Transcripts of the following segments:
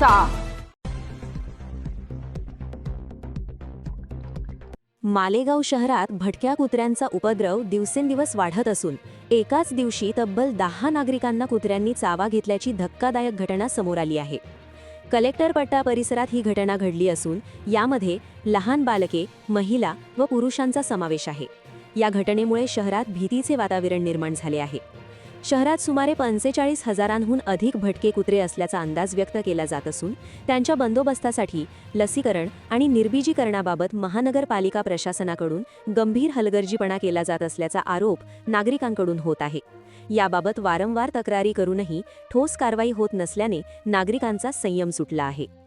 चर्चा मालेगाव शहरात भटक्या कुत्र्यांचा उपद्रव दिवसेंदिवस वाढत असून एकाच दिवशी तब्बल दहा नागरिकांना कुत्र्यांनी चावा घेतल्याची धक्कादायक घटना समोर आली आहे. कलेक्टर पट्टा परिसरात ही घटना घडली असून यामध्ये लहान बालके महिला व पुरुषांचा समावेश आहे. या घटनेमुळे शहरात भीतीचे वातावरण निर्माण झाले आहे. शहरात सुमारे पंचेचाळीस हजारांहून अधिक भटके कुत्रे असल्याचा अंदाज व्यक्त केला जात असून त्यांच्या बंदोबस्तासाठी लसीकरण आणि निर्बीजीकरणाबाबत महानगरपालिका प्रशासनाकडून गंभीर हलगर्जीपणा केला जात असल्याचा आरोप नागरिकांकडून होत आहे. याबाबत वारंवार तक्रारी करूनही ठोस कारवाई होत नसल्याने नागरिकांचा संयम सुटला आहे.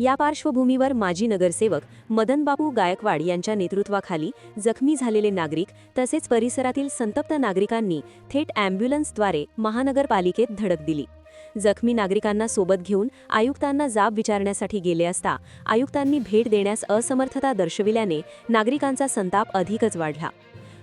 या पार्श्वभूमीवर माजी नगरसेवक मदनबाबू गायकवाड यांच्या नेतृत्वाखाली जखमी झालेले नागरिक तसेच परिसरातील संतप्त नागरिकांनी थेट अँब्युलन्सद्वारे महानगरपालिकेत धडक दिली. जखमी नागरिकांना सोबत घेऊन आयुक्तांना जाब विचारण्यासाठी गेले असता आयुक्तांनी भेट देण्यास असमर्थता दर्शविल्याने नागरिकांचा संताप अधिकच वाढला.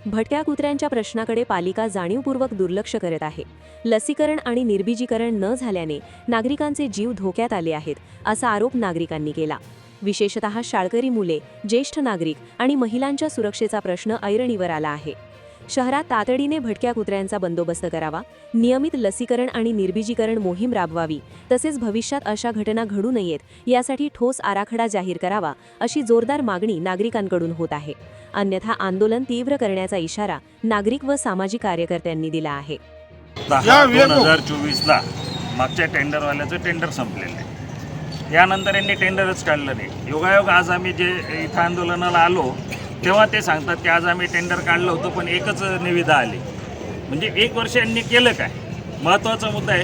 भटक्या कुत्र्यांच्या प्रश्नाकडे पालिका जाणीवपूर्वक दुर्लक्ष करत आहे. लसीकरण आणि निर्बीजीकरण न झाल्याने नागरिकांचे जीव धोक्यात आले आहेत असा आरोप नागरिकांनी केला. विशेषतः शाळकरी मुले ज्येष्ठ नागरिक आणि महिलांच्या सुरक्षेचा प्रश्न ऐरणीवर आला आहे. शहरात तातडीने भटक्या कुत्र्यांचा बंदोबस्त करावा नियमित लसीकरण आणि निर्बीजीकरण मोहीम राबवावी तसेच भविष्यात अशा घटना घडू नयेत यासाठी ठोस आराखडा जाहीर करावा अशी जोरदार मागणी नागरिकांकडून होत आहे. अन्यथा आंदोलन तीव्र करण्याचा इशारा नागरिक व सामाजिक कार्यकर्त्यांनी दिला आहे. दोन हजार चोवीसला मागच्या टेंडरवाल्याचं टेंडर संपलेलं आहे. यानंतर यांनी टेंडरच काढलं नाही. योगायोग आज आम्ही जे इथं आंदोलनाला आलो तेव्हा ते सांगतात की आज आम्ही टेंडर काढलं होतं पण एकच निविदा आली. म्हणजे एक वर्ष यांनी केलं काय? महत्त्वाचा मुद्दा आहे.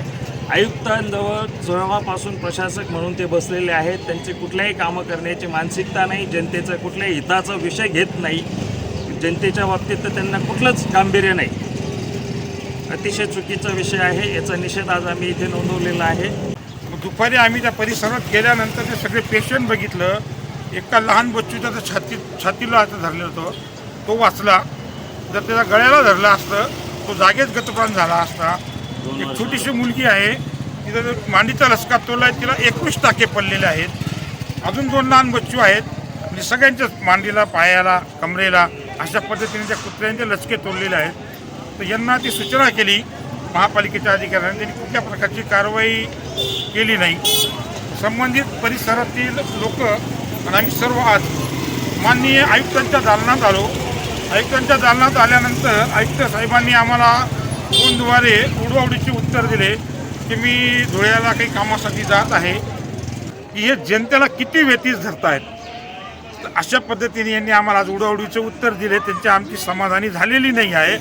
आयुक्तांजवळ जेव्हापासून प्रशासक म्हणून ते बसलेले आहेत. त्यांची कुठल्याही कामं करण्याची मानसिकता नाही जनतेचा कुठल्याही हिताचा विषय घेत नाही. जनतेच्या बाबतीत तर त्यांना कुठलंच गांभीर्य नाही. अतिशय चुकीचा विषय आहे. याचा निषेध आज आम्ही इथे नोंदवलेला आहे. दुपारी आम्ही त्या परिसरात गेल्यानंतर ते सगळे पेशंट बघितलं. एका लहान बच्चूचा तर छाती छातीला हात धरलेला होतो. तो वाचला. जर त्याच्या गळ्याला धरला असतं तो जागेच गतप्राण झाला असता. एक. छोटीशी मुलगी आहे. तिथं मांडीचा लसका तोला आहे तिला एकवीस टाके पडलेले आहेत. अजून दोन लहान बच्चू आहेत. म्हणजे सगळ्यांच्याच मांडीला पायाला कमरेला अशा पद्धतीने त्या कुत्र्यांचे लचके तोडलेले आहेत. तर यांना ती सूचना केली. महापालिकेच्या अधिकाऱ्यांनी. त्यांनी कुठल्या प्रकारची कारवाई केली नाही. संबंधित परिसरातील लोक आणि आम्ही सर्व आज माननीय आयुक्तांच्या दालनात आलो. आयुक्तांच्या दालनात आल्यानंतर आयुक्त साहेबांनी आम्हाला फोनद्वारे उडवाउडीचे उत्तर दिले की मी धुळ्याला काही कामासाठी जात आहे. की हे जनतेला किती व्यतीस धरत आहेत अशा पद्धतीने यांनी आम्हाला आज उडवाउडीचे उत्तर दिले. त्यांची आमची समाधानी झालेली नाही आहे.